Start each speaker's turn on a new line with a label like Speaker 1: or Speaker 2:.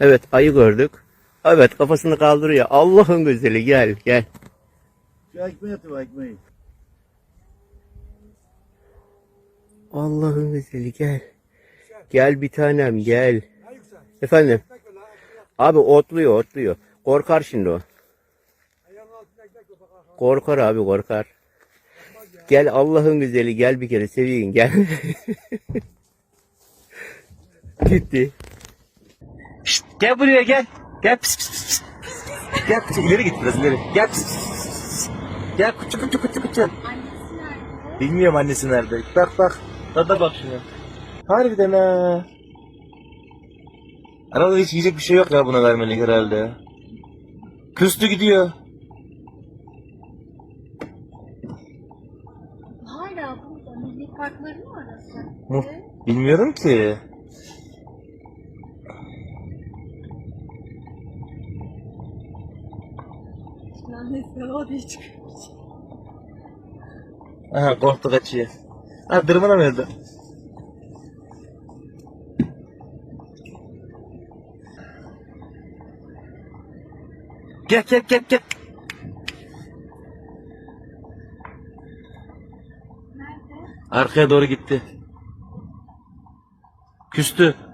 Speaker 1: Evet ayı gördük. Evet kafasını kaldırıyor. Allah'ın güzeli gel gel.
Speaker 2: Şu ekmeği atı ekmeği.
Speaker 1: Allah'ın güzeli gel. Gel bir tanem gel. Efendim. Abi otluyor otluyor. Korkar şimdi o. Korkar abi korkar. Gel Allah'ın güzeli gel bir kere seveyim gel. Gitti.
Speaker 3: Gel buraya gel. Gel pis pis pis. Gel pis, ileri git biraz ileri. Gel pis pis pis. Gel kuçu kuçu kuçu kuçu. Bilmiyorum annesi nerede. Bak bak. Dada bak şuna. Harbiden ha. Arada hiç yiyecek bir şey yok ya buna vermelik herhalde. Küstü gidiyor.
Speaker 4: Hala burada milli parkları mı arası?
Speaker 3: Bilmiyorum ki. Aha korktu kaçıyor. Ha dırmanamıyordu. Gel gel gel gel.
Speaker 4: Nerede?
Speaker 3: Arkaya doğru gitti. Küstü.